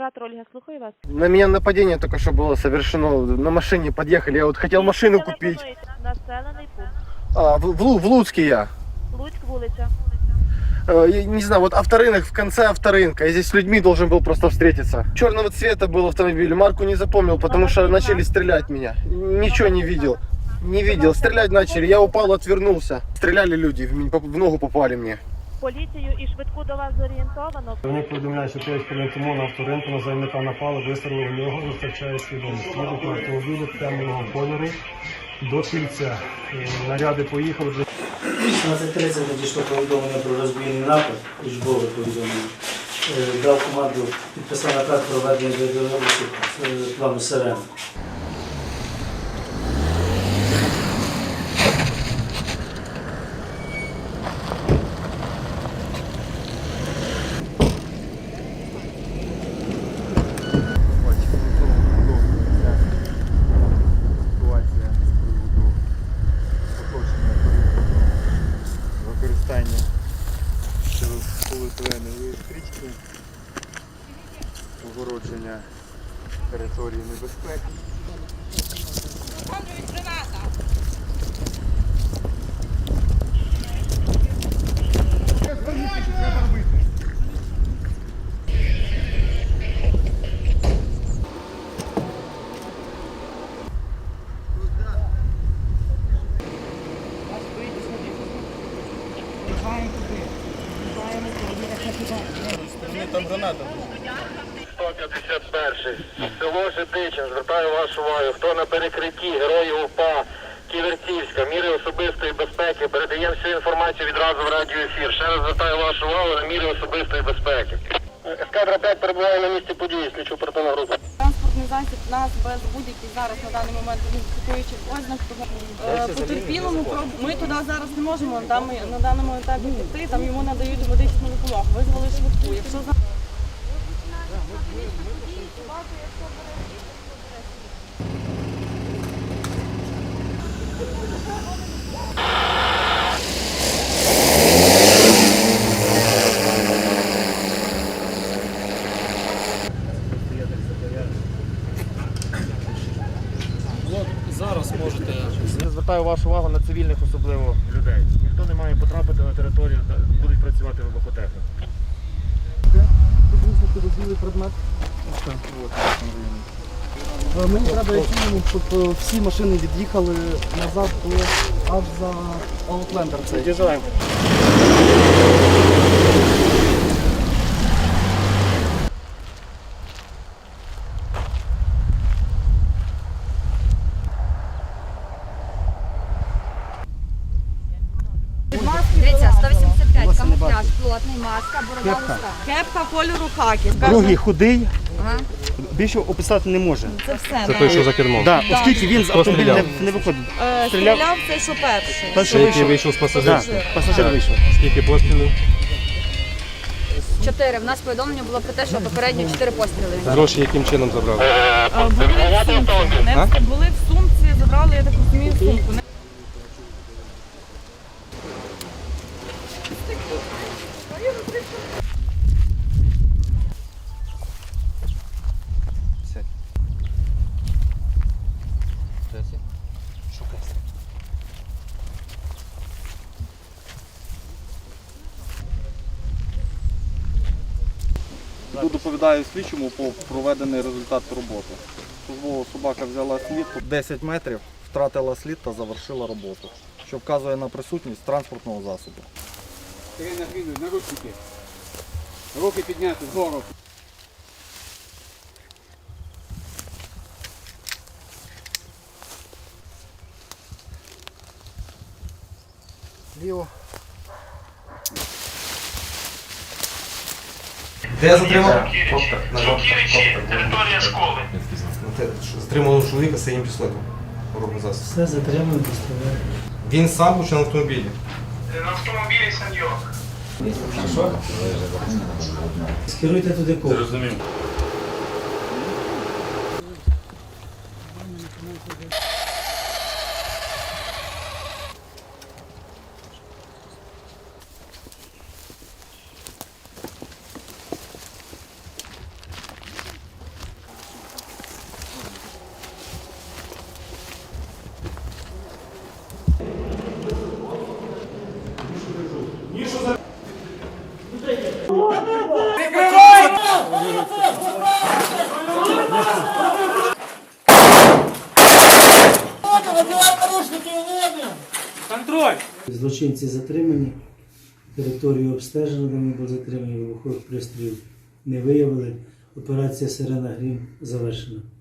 Евакуатор Ольга, слухаю вас. На меня нападение только что было совершено. На машине подъехали. Я вот хотел машину купить. Населений пункт. А, в, в Лу- в Луцке я. Луцьк, вулиця. Э, я не знаю, вот авторынок в конце авторынка. Я здесь с людьми должен был просто встретиться. Черного цвета был автомобиль. Марку не запомнил, потому что начали стрелять меня. Ничего не видел. Не видел. Стрелять начали. Я упал, отвернулся. Стреляли люди. В, меня- в ногу попали мне. Поліцію і швидку до вас зорієнтовано. Вони повідомляють, що 5 хвилин тому на авторинку на заявника напали, вистрілили в нього, не втрачає свідомість. Їдуть на автомобілі темного кольору до кільця. Е, Наряди поїхали. 16.30 надійшло повідомлення про розбійний напад, лічбове повідомлення. Е, Дав команду, підписав наказ про ведення до е, плану СРМ. Стрічки, огородження території небезпеки. Там граната. 151. Село Житичин. Звертаю вашу увагу. Хто на перекритті героїв УПА Ківертівська, міри особистої безпеки. Передаємо всю інформацію відразу в радіоефір. Ще раз звертаю вашу увагу на міри особистої безпеки. Ескадра 5 перебуває на місці події, слідчу оперативну групу. Засіб нас без будь-яких зараз на даний момент ідентифікуючих ознак. Тому е, потерпілому проб- ми туди зараз не можемо на даному- на даному етапі піти. Там йому надають медичну допомогу. Визвали швидку. Якщо за Я звертаю вашу увагу на цивільних особливо людей. Ніхто не має потрапити на територію, де будуть працювати вибухотехніки. Приблизно підозрілий предмет. Мені треба як мінімум, щоб е, всі машини від'їхали назад до аж за Outlander. Від'їжджаємо. 185, плотний, маска, борода листа. кепка кольору хакі. Другий худий, Ага. більше описати не може. Це все. Це той, що за кермом. Да, оскільки він з автомобіля не, не виходить. Е, Стріляв? Стріляв цей, що перший. Той, що який вийшов. вийшов з Да, пасажирства. пасажир вийшов. Скільки пострілів? Чотири. В нас повідомлення було про те, що попередньо чотири постріли. Гроші яким чином забрали? Е, Були в сумці. Не були в сумці, забрали, я так розумію, сумку. Не- Доповідаю слідчому по проведений результат роботи. Службова собака взяла слід 10 метрів, втратила слід та завершила роботу, що вказує на присутність транспортного засобу. Наручники. Руки підняти вгору. Ліво. Де затримав? Територія школи. Затримали чоловіка з своїм пістолетом. Все затримано, доставляє. Він сам був чи на автомобілі? На автомобілі Саньок. Скеруйте туди кого. Контроль! Злочинці затримані, територію обстежено, вони були затримані, вибухових пристрілів не виявили. Операція Сирена Грім завершена.